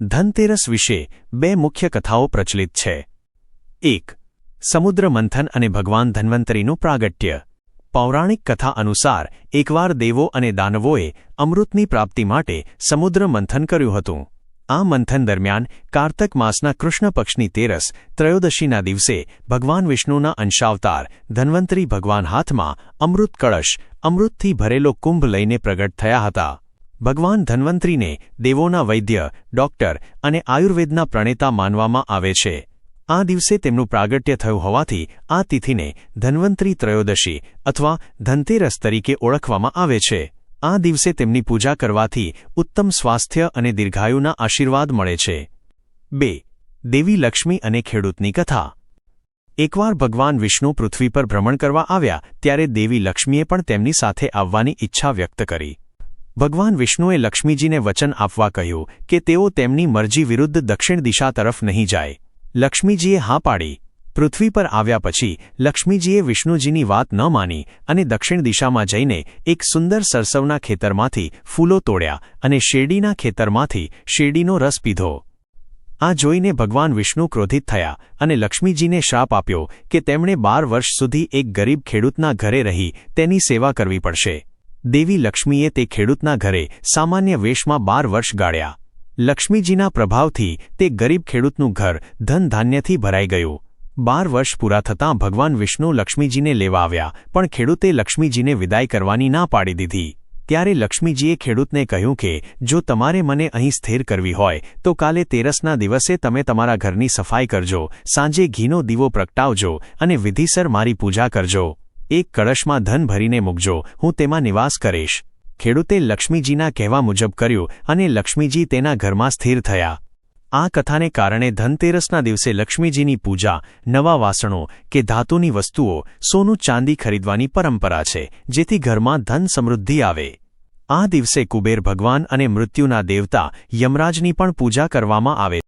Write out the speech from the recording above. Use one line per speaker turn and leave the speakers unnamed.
ધનતેરસ વિશે બે મુખ્ય કથાઓ પ્રચલિત છે. એક, સમુદ્ર મંથન અને ભગવાન ધન્વંતરીનું પ્રાગટ્ય. પૌરાણિક કથા અનુસાર, એકવાર દેવો અને દાનવોએ અમૃતની પ્રાપ્તિ માટે સમુદ્ર મંથન કર્યું હતું. આ મંથન દરમિયાન કાર્તક માસના કૃષ્ણ પક્ષની તેરસ, ત્રયોદશીના દિવસે ભગવાન વિષ્ણુના અંશાવતાર, ધન્વંતરી ભગવાન હાથમાં અમૃત કળશ, અમૃતથી ભરેલો કુંભ લઈને પ્રગટ થયા હતા. ભગવાન ધન્વંતરીને દેવોના વૈદ્ય, ડોક્ટર અને આયુર્વેદના પ્રણેતા માનવામાં આવે છે. આ દિવસે તેમનું પ્રાગટ્ય થયું હોવાથી આ તિથિને ધન્વંતરી ત્રયોદશી અથવા ધનતેરસ તરીકે ઓળખવામાં આવે છે. આ દિવસે તેમની પૂજા કરવાથી ઉત્તમ સ્વાસ્થ્ય અને દીર્ઘાયુના આશીર્વાદ મળે છે. બે. દેવી લક્ષ્મી અને ખેડૂતની કથા. એકવાર ભગવાન વિષ્ણુ પૃથ્વી પર ભ્રમણ કરવા આવ્યા ત્યારે દેવી લક્ષ્મીએ પણ તેમની સાથે આવવાની ઈચ્છા વ્યક્ત કરી. ભગવાન વિષ્ણુએ લક્ષ્મીજીને વચન આપવા કહ્યું કે તેઓ તેમની મરજી વિરુદ્ધ દક્ષિણ દિશા તરફ નહીં જાય. લક્ષ્મીજીએ હા પાડી. પૃથ્વી પર આવ્યા પછી લક્ષ્મીજીએ વિષ્ણુજીની વાત ન માની અને દક્ષિણ દિશામાં જઈને એક સુંદર સરસવના ખેતરમાંથી ફૂલો તોડ્યા અને શેરડીના ખેતરમાંથી શેરડીનો રસ પીધો. આ જોઈને ભગવાન વિષ્ણુ ક્રોધિત થયા અને લક્ષ્મીજીને શ્રાપ આપ્યો કે તેમણે બાર વર્ષ સુધી એક ગરીબ ખેડૂતના ઘરે રહી તેની સેવા કરવી પડશે. દેવી લક્ષ્મીએ તે ખેડૂતના ઘરે સામાન્ય વેશમાં બાર વર્ષ ગાળ્યા. લક્ષ્મીજીના પ્રભાવથી તે ગરીબ ખેડૂતનું ઘર ધન ધાન્યથી ભરાઈ ગયું. બાર વર્ષ પૂરા થતાં ભગવાન વિષ્ણુ લક્ષ્મીજીને લેવા આવ્યા, પણ ખેડૂતે લક્ષ્મીજીને વિદાય કરવાની ના પાડી દીધી. ત્યારે લક્ષ્મીજીએ ખેડૂતને કહ્યું કે, જો તમારે મને અહીં સ્થિર કરવી હોય, તો કાલે તેરસના દિવસે તમે તમારા ઘરની સફાઈ કરજો, સાંજે ઘીનો દીવો પ્રગટાવજો અને વિધિસર મારી પૂજા કરજો. એક કળશમાં ધન ભરીને મૂકજો, હું તેમાં નિવાસ કરીશ. ખેડૂતે લક્ષ્મીજીના કહેવા મુજબ કર્યું અને લક્ષ્મીજી તેના ઘરમાં સ્થિર થયા. આ કથાને કારણે ધનતેરસના દિવસે લક્ષ્મીજીની પૂજા, નવા વાસણો કે ધાતુની વસ્તુઓ, સોનું ચાંદી ખરીદવાની પરંપરા છે, જેથી ઘરમાં ધન સમૃદ્ધિ આવે. આ દિવસે કુબેર ભગવાન અને મૃત્યુના દેવતા યમરાજની પણ પૂજા કરવામાં આવે.